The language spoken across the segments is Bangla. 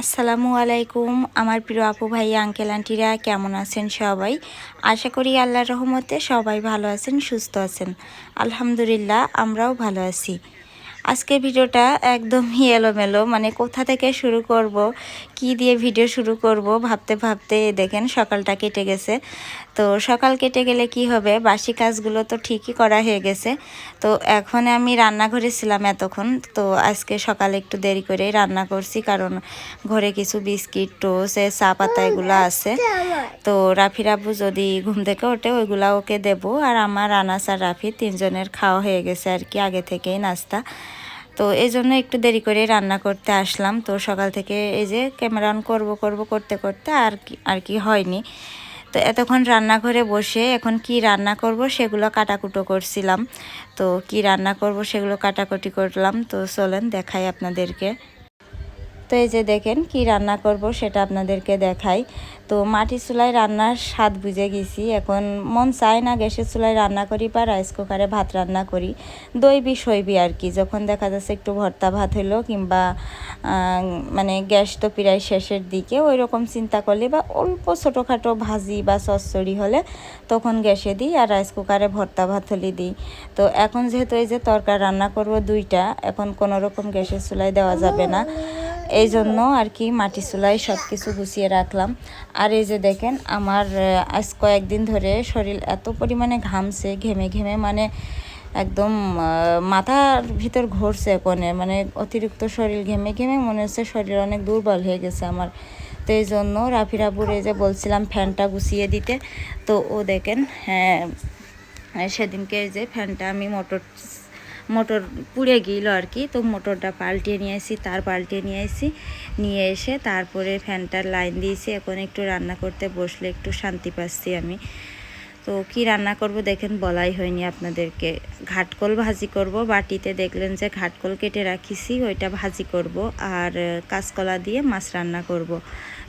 আসসালামু আলাইকুম, আমার প্রিয় আপু ভাই, আঙ্কেল, আন্টিরা, কেমন আছেন সবাই? আশা করি আল্লাহর রহমতে সবাই ভালো আছেন, সুস্থ আছেন। আলহামদুলিল্লাহ, আমরাও ভালো আছি। আজকের ভিডিওটা একদমই এলোমেলো মানে কোথা থেকে শুরু করব কি দিয়ে ভিডিও শুরু করব ভাবতে ভাবতে দেখেন সকালটা কেটে গেছে। তো সকাল কেটে গেলে কি হবে বাসি কাজগুলো তো ঠিকই করা হয়ে গেছে। তো এখন আমি রান্নাঘরে ছিলাম এতক্ষণ তো আজকে সকালে একটু দেরি করে রান্না করছি কারণ ঘরে কিছু বিস্কিট টোস্ট চা পাতা এগুলো আছে। তো রাফির আব্বু যদি ঘুম থেকে ওঠে ওইগুলা ওকে দেবো। আর আমার আনাস আর রাফি তিনজনের খাওয়া হয়ে গেছে আর কি আগে থেকেই নাস্তা। তো এই জন্য একটু দেরি করে রান্না করতে আসলাম। তো সকাল থেকে এই যে ক্যামেরা অন করব করব, করতে করতে আর কি আর কি হয়নি। তো এতক্ষণ রান্নাঘরে বসে এখন কি রান্না করব সেগুলো কাটাকুটো করছিলাম। তো কি রান্না করব সেগুলো কাটাকুটি করলাম। তো চলেন দেখাই আপনাদেরকে। তো এই যে দেখেন কি রান্না করব সেটা আপনাদেরকে দেখাই। তো মাটি চুলায় রান্নার স্বাদ বুঝে গেছি। এখন মন চায় না গ্যাসের চুলায় রান্না করি বা রাইস কুকারে ভাত রান্না করি। দইবি সইবি আর কি। যখন দেখা যাচ্ছে একটু ভর্তা ভাত হলো কিংবা মানে গ্যাস তো প্রায় শেষের দিকে ওই রকম চিন্তা করলে বা অল্প ছোটোখাটো ভাজি বা চচ্চড়ি হলে তখন গ্যাসে দিই আর রাইস কুকারে ভর্তা ভাত হলে দিই। তো এখন যেহেতু এই যে তরকার রান্না করব দুইটা, এখন কোনো রকম গ্যাসের চুলায় দেওয়া যাবে না। এই জন্য আর কি মাটি চুলায় সব কিছু গুছিয়ে রাখলাম। আর এই যে দেখেন, আমার আজ কয়েকদিন ধরে শরীর এত পরিমাণে ঘামছে, ঘেমে ঘেমে মানে একদম মাথার ভিতর ঘুরছে কোণে মানে অতিরিক্ত শরীর ঘেমে ঘেমে মনে হচ্ছে শরীর অনেক দুর্বল হয়ে গেছে আমার। তো এই জন্য রাফিরা বুড়ে যে বলছিলাম ফ্যানটা গুছিয়ে দিতে, তো ও দেখেন হ্যাঁ সেদিনকে এই যে ফ্যানটা আমি মোটর মোটর পুড়ে গেল আর কি, তো মোটরটা পাল্টিয়ে নিয়ে আসি, তার পাল্টিয়ে নিয়ে আসি, নিয়ে এসে তারপরে ফ্যানটার লাইন দিয়েছি, এখন একটু রান্না করতে বসলে একটু শান্তি পাচ্ছি আমি। তো কি রান্না করব দেখেন, বলাই হয়নি আপনাদেরকে। ঘাটকল ভাজি করব, বাটিতে দেখলেন যে ঘাটকল কেটে রাখিছি, ওইটা ভাজি করব আর কাঁচকলা দিয়ে মাছ রান্না করব।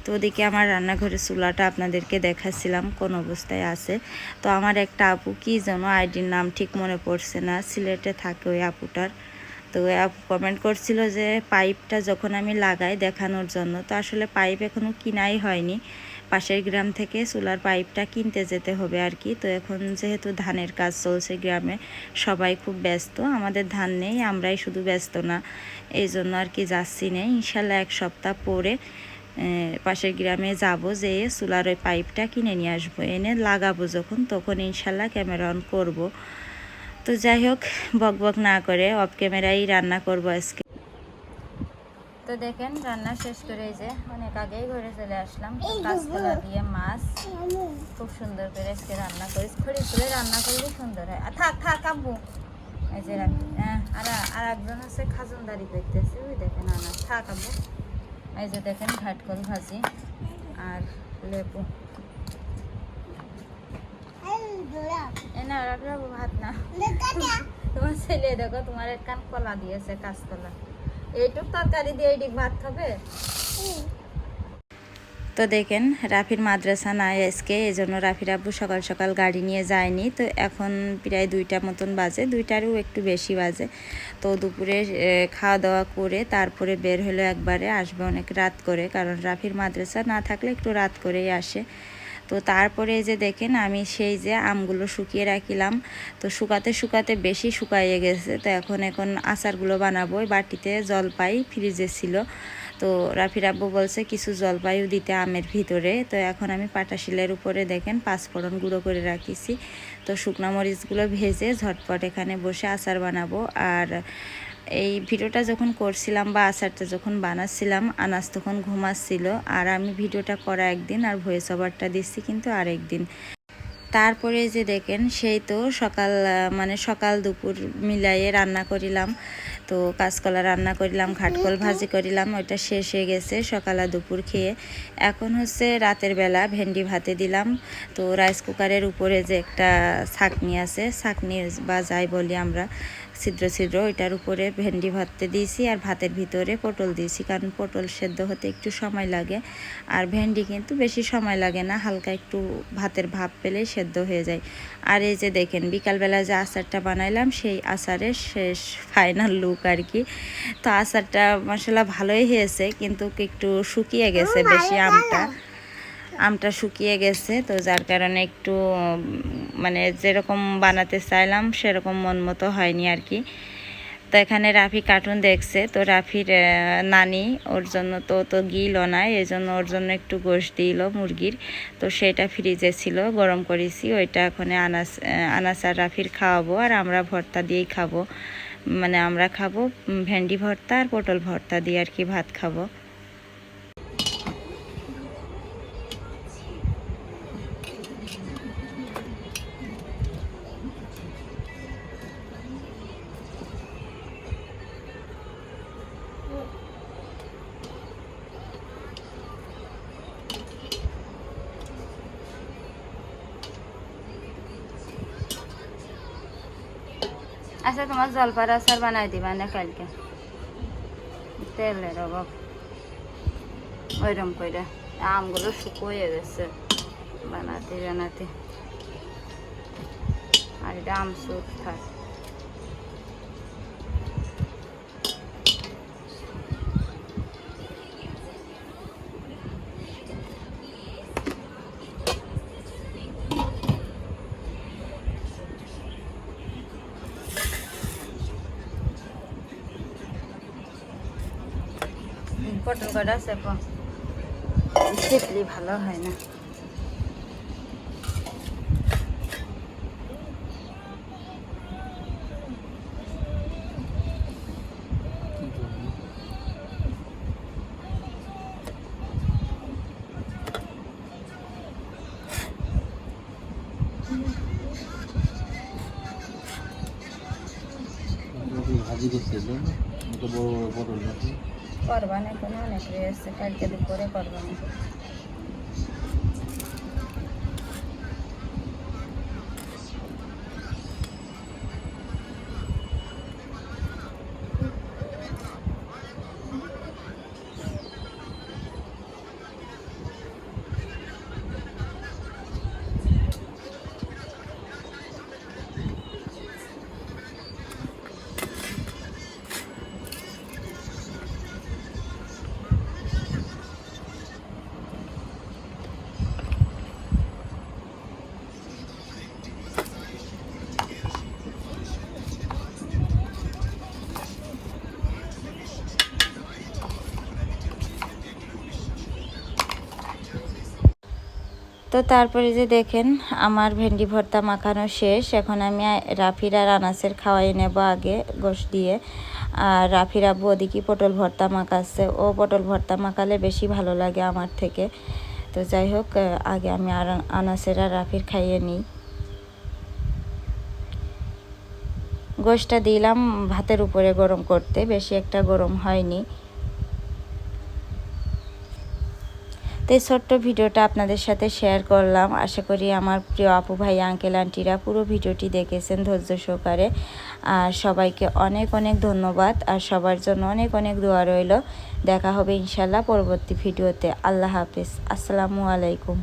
তো ওদিকে আমার রান্নাঘরের চুলাটা আপনাদেরকে দেখাচ্ছিলাম কোন অবস্থায় আছে। তো আমার একটা আপু, কি যেন আইডির নাম ঠিক মনে পড়ছে না, সিলেটে থাকে ওই আপুটার। তো আপু কমেন্ট করছিল যে, পাইপটা যখন আমি লাগাই দেখানোর জন্য, তো আসলে পাইপ এখনও কিনাই হয়নি। পাশের গ্রাম থেকে চুলার পাইপটা কিনতে যেতে হবে আর কি। তো এখন যেহেতু ধানের কাজ চলছে গ্রামে, সবাই খুব ব্যস্ত, আমাদের ধান নেই, আমরাই শুধু ব্যস্ত না। এই জন্য আর কি যাচ্ছি নেই ইনশাল্লাহ এক সপ্তাহ পরে পাশের গ্রামে যাব যে চুলার ওই পাইপটা কিনে নিয়ে আসব। এনে লাগাবো যখন, তখন ইনশাল্লাহ ক্যামেরা অন করব। তো যাই হোক, বক বক না করে অফ ক্যামেরাই রান্না করব আজকে। তো দেখেন রান্না শেষ করে এই যে অনেক আগেই ঘরে চলে আসলাম। কাঁচকলা দিয়ে মাছ। খুব সুন্দর করে আজকে রান্না করি। খড়ি করে রান্না করলে সুন্দর হয়। আর থাক থাক আব্বু এই যে হ্যাঁ আর আর একজন আছে খাজনদারি করতেছে। ওই দেখেন আনা। থাক আব্বু এই যে দেখেন ঘাটকল ভাজি আর লেবু। এ না রাখব ভাত না। তোমার ছেলে দেখো তোমার এক কান কলা দিয়েছে কাঁচকলা এইটুক তরকারি দিয়ে এইটুক ভাত খাবে? তো দেখেন, রাফির মাদ্রাসা নাই আজকে এই জন্য রাফির আব্বু সকাল সকাল গাড়ি নিয়ে যায়নি। তো এখন প্রায় দুইটা মতন বাজে, দুইটারও একটু বেশি বাজে। তো দুপুরে খাওয়া দাওয়া করে তারপরে বের হলো একবারে আসবে অনেক রাত করে, কারণ রাফির মাদ্রাসা না থাকলে একটু রাত করেই আসে। তো তারপরে যে দেখেন, আমি সেই যে আমগুলো শুকিয়ে রাখিলাম। তো শুকাতে শুকাতে বেশি শুকাইয়ে গেছে। তো এখন এখন আচারগুলো বানাবো। বাটিতে জলপাই ফ্রিজে ছিল। তো রাফির আব্বু বলছে, কিছু জলপাইও দিতে আমের ভিতরে। তো এখন আমি পাটাশিলের উপরে দেখেন, পাঁচফোড়ন গুঁড়ো করে রাখিছি। তো শুকনো মরিচগুলো ভেজে ঝটপট এখানে বসে আচার বানাবো। আর এই ভিডিওটা যখন করছিলাম বা আচারটা যখন বানাচ্ছিলাম আনাজ তখন ঘুমাচ্ছিল। আর আমি ভিডিওটা করা একদিন আর ভয়েস ওভারটা দিচ্ছি কিন্তু আরেকদিন তারপরে যে দেখেন, সেই তো সকাল মানে সকাল দুপুর মিলাইয়ে রান্না করিলাম। তো কাঁচকলা রান্না করিলাম, ঘাটকল ভাজি করিলাম, ওইটা শেষ হয়ে গেছে সকাল আর দুপুর খেয়ে। এখন হচ্ছে রাতের বেলা ভেন্ডি ভাতে দিলাম। তো রাইস কুকারের উপরে যে একটা ছাকনি আছে, ছাকনি বা যাই বলি আমরা ছিদ্র ছিদ্র ওইটার উপরে ভেন্ডি ভাততে দিয়েছি আর ভাতের ভিতরে পটল দিয়েছি কারণ পটল সেদ্ধ হতে একটু সময় লাগে। আর ভেন্ডি কিন্তু বেশি সময় লাগে না হালকা একটু ভাতের ভাব পেলেই সেদ্ধ হয়ে যায়। আর এই যে দেখেন বিকালবেলা যে আচারটা বানাইলাম সেই আচারের শেষ ফাইনাল লুক আর কি। তো আচারটা মশলা ভালোই হয়েছে কিন্তু একটু শুকিয়ে গেছে বেশি আমটা। আমটা শুকিয়ে গেছে তো যার কারণে একটু মানে যেরকম বানাতে চাইলাম, সেরকম মন মতো হয়নি আর কি। তো এখানে রাফি কার্টুন দেখছে, তো রাফির নানি ওর জন্য তো তো গিল না এই জন্য ওর জন্য একটু গোশ দিল মুরগির। তো সেটা ফ্রিজে ছিল, গরম করেছি, ওইটা এখন আনাস আনাস আর রাফির খাওয়াবো, আর আমরা ভর্তা দিয়েই খাব। মানে আমরা খাব ভেন্ডি ভর্তা আর পটল ভর্তা দিয়ে আর কি ভাত খাব। আচ্ছা তোমার জলপার আচার বানাই দিবা না কালকে? তেলের অভাব ওইরকম করে আমগুলো শুকোয়ে গেছে। বানাতে বানাতে। আর এটা আম সুপ থাক পটল কটা আছে প শিখলি ভালো হয় না ভাজি করছে তো এটা বড় বড় পটল নাকি করবা না কোনো অনেক রয়েছে কালকে দুপুরে করবা না। তো তারপরে যে দেখেন, আমার ভেন্ডি ভর্তা মাখানো শেষ। এখন আমি রাফির আর আনাসের খাওয়াই নেব আগে গোশ দিয়ে। আর রাফির আব্বু ওদিকে পটল ভর্তা মাখাচ্ছে। ও পটল ভর্তা মাখালে বেশি ভালো লাগে আমার থেকে। তো যাই হোক আগে আমি আর আনাসের আর রাফির খাইয়ে নিই। গোশটা দিলাম ভাতের উপরে গরম করতে, বেশি একটা গরম হয়নি। তো ছোট্ট ভিডিওটা আপনাদের সাথে শেয়ার করলাম। আশা করি আমার প্রিয় আপু ভাই আঙ্কেল আন্টিরা পুরো ভিডিওটি দেখেছেন ধৈর্য সহকারে। আর সবাইকে অনেক অনেক ধন্যবাদ আর সবার জন্য অনেক অনেক দোয়া রইল। দেখা হবে ইনশাল্লাহ পরবর্তী ভিডিওতে। আল্লাহ হাফিজ। আসসালামু আলাইকুম।